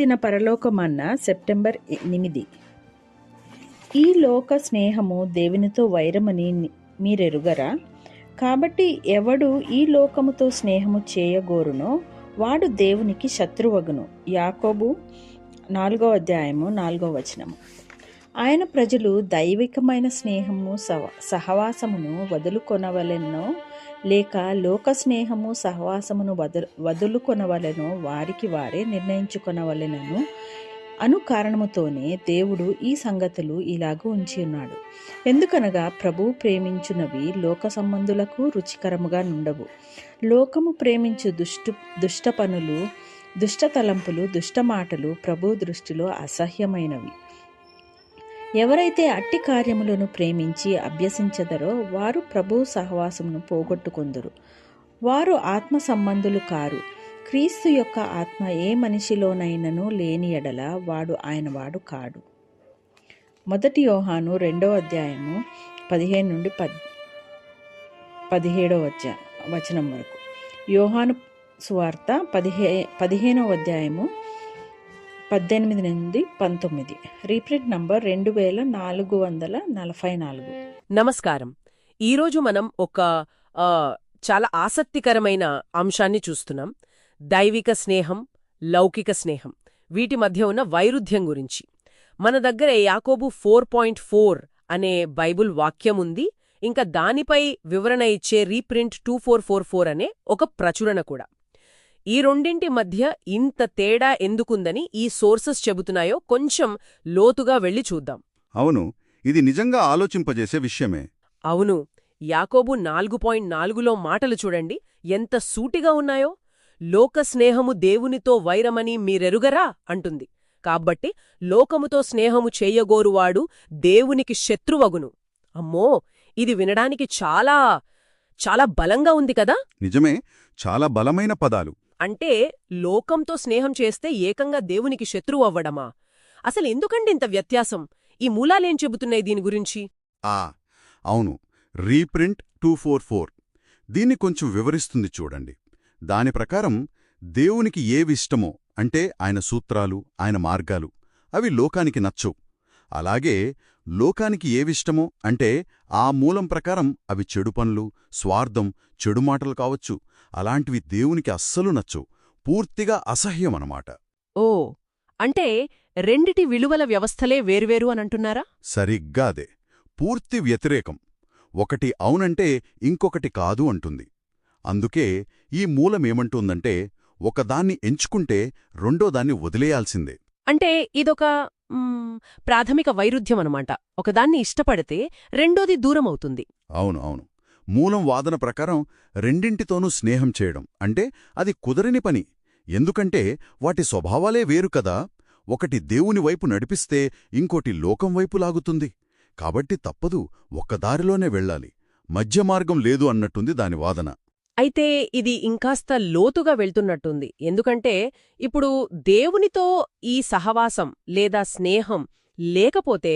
దిన పరలోకమన్న సెప్టెంబర్ ఎనిమిది. ఈ లోక స్నేహము దేవునితో వైరమని మీరెరుగరా? కాబట్టి ఎవడు ఈ లోకముతో స్నేహము చేయగోరునో వాడు దేవునికి శత్రువగును. యాకోబు నాలుగో అధ్యాయము నాలుగో వచనము. ఆయన ప్రజలు దైవికమైన స్నేహము సవ సహవాసమును వదులుకొనవలెనో లేక లోక స్నేహము సహవాసమును వదు వదులుకొనవలెనో వారికి వారే నిర్ణయించుకొనవలెనను అను కారణముతోనే దేవుడు ఈ సంగతులు ఇలాగ ఉంచి ఉన్నాడు. ఎందుకనగా ప్రభువు ప్రేమించునవి లోక సంబంధులకు రుచికరముగా నుండవు. లోకము ప్రేమించు దుష్టు దుష్ట పనులు దుష్ట తలంపులు దుష్ట మాటలు ప్రభు దృష్టిలో అసహ్యమైనవి. ఎవరైతే అట్టి కార్యములను ప్రేమించి అభ్యసించదరో వారు ప్రభు సహవాసమును పోగొట్టుకొందురు. వారు ఆత్మ సంబంధులు కారు. క్రీస్తు యొక్క ఆత్మ ఏ మనిషిలోనైనను లేని ఎడల వాడు ఆయన వాడు కాడు. మొదటి యోహాను రెండో అధ్యాయము పదిహేను నుండి పద్ పదిహేడవ వచ్చ వచనం వరకు. యోహాను సువార్త పదిహే పదిహేనవ అధ్యాయము పద్దెనిమిది నుండి పంతొమ్మిది. రీప్రింట్ నంబర్ రెండు వేల నాలుగు వందల నలభై నాలుగు. నమస్కారం. ఈరోజు మనం ఒక చాలా ఆసక్తికరమైన అంశాన్ని చూస్తున్నాం. దైవిక స్నేహం లౌకిక స్నేహం. వీటి మధ్య ఉన్న వైరుధ్యం గురించి. మన దగ్గర యాకోబు ఫోర్ పాయింట్ ఫోర్ అనే బైబుల్ వాక్యం ఉంది. ఇంకా దానిపై వివరణ ఇచ్చే reprint two four four four అనే ఒక ప్రచురణ కూడా. ఈ రెండింటి మధ్య ఇంత తేడా ఎందుకుందని ఈ సోర్సెస్ చెబుతున్నాయో కొంచెం లోతుగా వెళ్ళి చూద్దాం. అవును ఇది నిజంగా ఆలోచింపజేసే విషయమే. అవును యాకోబు నాలుగు పాయింట్ నాలుగులో మాటలు చూడండి ఎంత సూటిగా ఉన్నాయో? లోక స్నేహము దేవునితో వైరమని మీరెరుగరా? అంటుంది. కాబట్టి లోకముతో స్నేహము చేయగోరువాడు దేవునికి శత్రువగును. అమ్మో ఇది వినడానికి చాలా చాలా బలంగా ఉంది కదా? నిజమే చాలా బలమైన పదాలు. అంటే లోకంతో స్నేహం చేస్తే ఏకంగా దేవునికి శత్రువు అవ్వడమా? అసలు ఎందుకండి ఇంత వ్యత్యాసం? ఈ మూలాలేం చెబుతున్నాయి దీని గురించి? ఆ అవును. Reprint two four four. దీన్ని కొంచెం వివరిస్తుంది చూడండి. దాని ప్రకారం దేవునికి ఏవిష్టమో అంటే ఆయన సూత్రాలు ఆయన మార్గాలు అవి లోకానికి నచ్చవు. అలాగే లోకానికి ఏవిష్టమో అంటే ఆ మూలం ప్రకారం అవి చెడు పనులు స్వార్థం చెడు మాటలు కావచ్చు. అలాంటివి దేవునికి అస్సలు నచ్చవు. పూర్తిగా అసహ్యమనమాట. ఓ అంటే రెండిటి విలువల వ్యవస్థలే వేర్వేరు అనంటున్నారా? సరిగ్గా అదే. పూర్తి వ్యతిరేకం. ఒకటి అవునంటే ఇంకొకటి కాదు అంటుంది. అందుకే ఈ మూలమేమంటుందంటే ఒకదాన్ని ఎంచుకుంటే రెండో దాన్ని వదిలేయాల్సిందే. అంటే ఇదొక ప్రాథమిక వైరుధ్యం అనమాట ఒకదాన్ని ఇష్టపడితే రెండోది దూరమవుతుంది. అవును అవును. మూలం వాదన ప్రకారం రెండింటితోనూ స్నేహం చేయడం. అంటే అది కుదరని పని. ఎందుకంటే వాటి స్వభావాలే వేరు కదా. ఒకటి దేవుని వైపు నడిపిస్తే ఇంకోటి లోకం వైపు లాగుతుంది. కాబట్టి తప్పదు ఒక్కదారిలోనే వెళ్ళాలి. మధ్య మార్గం లేదు అన్నట్టుంది దాని వాదన. అయితే ఇది ఇంకాస్త లోతుగా వెళ్తున్నట్టుంది. ఎందుకంటే ఇప్పుడు దేవునితో ఈ సహవాసం లేదా స్నేహం లేకపోతే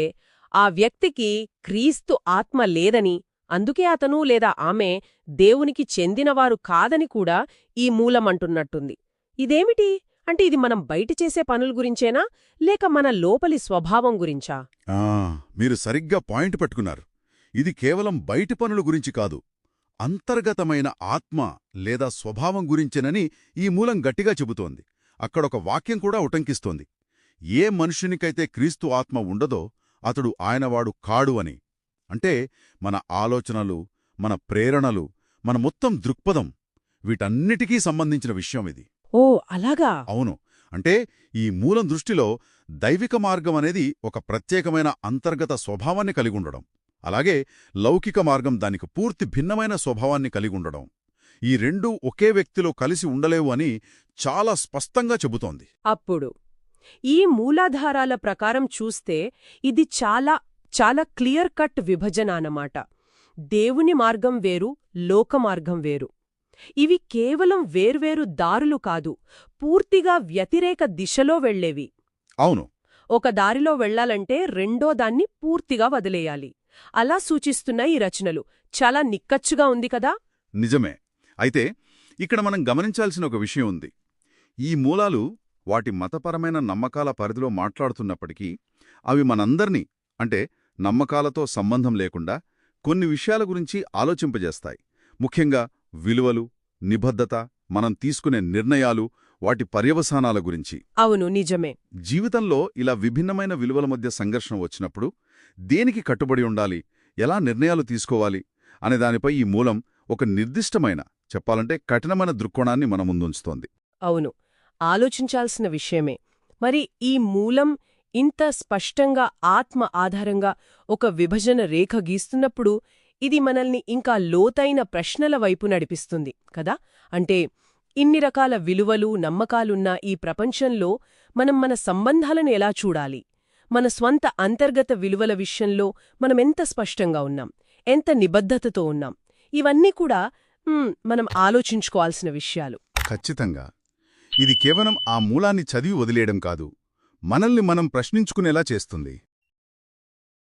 ఆ వ్యక్తికి క్రీస్తు ఆత్మ లేదని అందుకే అతను లేదా ఆమె దేవునికి చెందినవారు కాదని కూడా ఈ మూలమంటున్నట్టుంది. ఇదేమిటి? అంటే ఇది మనం బయట చేసే పనుల గురించేనా? లేక మన లోపలి స్వభావం గురించా? మీరు సరిగ్గా పాయింట్ పట్టుకున్నారు. ఇది కేవలం బయటి పనుల గురించి కాదు. అంతర్గతమైన ఆత్మ లేదా స్వభావం గురించేనని ఈ మూలం గట్టిగా చెబుతోంది. అక్కడొక వాక్యం కూడా ఉటంకిస్తోంది. ఏ మనుషునికైతే క్రీస్తు ఆత్మ ఉండదో అతడు ఆయనవాడు కాడు అని. అంటే మన ఆలోచనలు మన ప్రేరణలు మన మొత్తం దృక్పథం వీటన్నిటికీ సంబంధించిన విషయం ఇది. ఓ అలాగా? అవును. అంటే ఈ మూలం దృష్టిలో దైవిక మార్గం అనేది ఒక ప్రత్యేకమైన అంతర్గత స్వభావాన్ని కలిగుండడం అలాగే లౌకిక మార్గం దానికి పూర్తి భిన్నమైన స్వభావాన్ని కలిగుండడం ఈ రెండూ ఒకే వ్యక్తిలో కలిసి ఉండలేవు అని చాలా స్పష్టంగా చెబుతోంది. అప్పుడు ఈ మూలాధారాల ప్రకారం చూస్తే ఇది చాలా చాలా క్లియర్ కట్ విభజన అన్నమాట. దేవుని మార్గం వేరు లోక మార్గం వేరు. ఇవి కేవలం వేర్వేరు దారులు కాదు పూర్తిగా వ్యతిరేక దిశలో వెళ్ళేవి అవును. ఒక దారిలో వెళ్ళాలంటే రెండో దాన్ని పూర్తిగా వదిలేయాలి. అలా సూచిస్తున్న ఈ రచనలు. చాలా నిక్కచ్చుగా ఉంది కదా? నిజమే. అయితే ఇక్కడ మనం గమనించాల్సిన ఒక విషయం ఉంది. ఈ మూలాలు వాటి మతపరమైన నమ్మకాల పరిధిలో మాట్లాడుతున్నప్పటికీ అవి మనందర్నీ అంటే నమ్మకాలతో సంబంధం లేకుండా కొన్ని విషయాల గురించి ఆలోచింపజేస్తాయి. ముఖ్యంగా విలువలు నిబద్ధత మనం తీసుకునే నిర్ణయాలు వాటి పర్యవసానాల గురించి. అవును నిజమే. జీవితంలో ఇలా విభిన్నమైన విలువల మధ్య సంఘర్షణ వచ్చినప్పుడు దేనికి కట్టుబడి ఉండాలి? ఎలా నిర్ణయాలు తీసుకోవాలి? అనే దానిపై ఈ మూలం ఒక నిర్దిష్టమైన చెప్పాలంటే కఠినమైన దృక్కోణాన్ని మన ముందుంచుతోంది. అవును ఆలోచించాల్సిన విషయమే. మరి ఈ మూలం ఇంత స్పష్టంగా ఆత్మ ఆధారంగా ఒక విభజన రేఖ గీస్తున్నప్పుడు ఇది మనల్ని ఇంకా లోతైన ప్రశ్నల వైపు నడిపిస్తుంది కదా? అంటే ఇన్ని రకాల విలువలు నమ్మకాలున్న ఈ ప్రపంచంలో మనం మన సంబంధాలను ఎలా చూడాలి? మన స్వంత అంతర్గత విలువల విషయంలో మనమెంత స్పష్టంగా ఉన్నాం? ఎంత నిబద్ధతతో ఉన్నాం? ఇవన్నీ కూడా మనం ఆలోచించుకోవాల్సిన విషయాలు. ఖచ్చితంగా. ఇది కేవలం ఆ మూలాన్ని చదివి వదిలేయడం కాదు. మనల్ని మనం ప్రశ్నించుకునేలా చేస్తుంది.